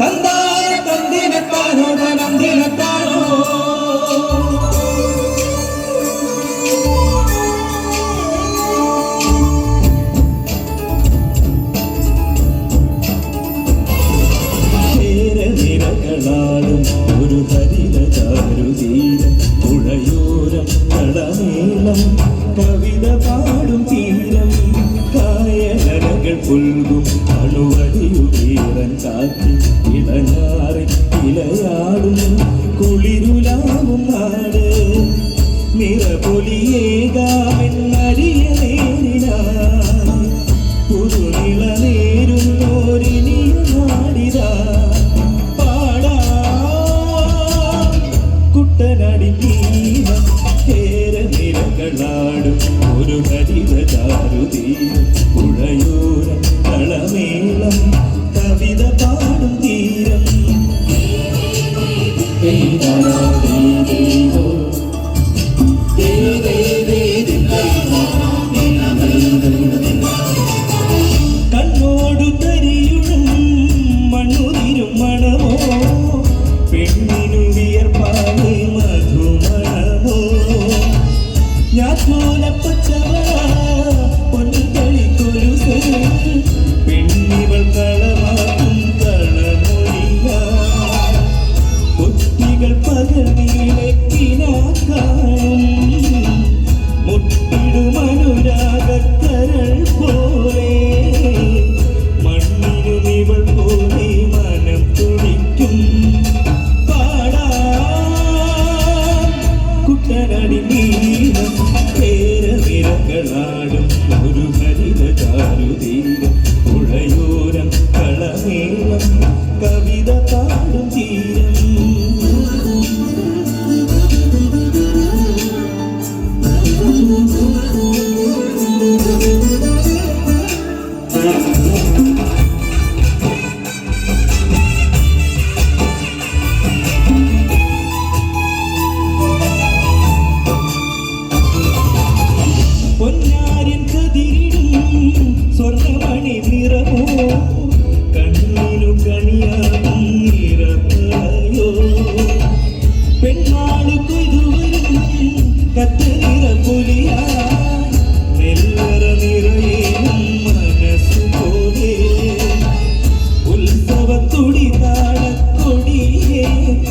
തന്തായ തന്തിനെത്താനോ തനന്തിനെത്താനോ ും ഒരു ഹരിത ചാരുതീരം പുഴയോരം കടമേളം കവിത പാടും തീരം കായലകൾ പുൽകും അണുവടിയുയരൻ ഇണങ്ങാറി ഇലയാടും കുളിരുലാവും നാട്. നിറപൊലിയേകാമെന്നടിയ നേരിനായി പുതുനിള നേരുന്നോരിനിയ നാടിതാ പാടാ. കുട്ടനടി തീരം കേര നിലകളാടും ഒരു ഹരിത ചാരുതീരം 嗯。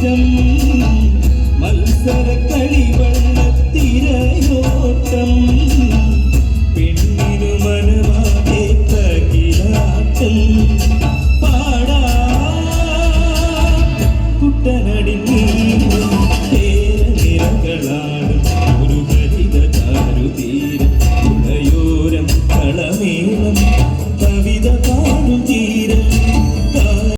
താളക്കൊടിയേറ്റം മത്സര കളിവണ്ണത്തിരയോട്ടം പെണ്ണിനു മനമാകെ തകിലാട്ടം. പാടാ കുട്ടനടി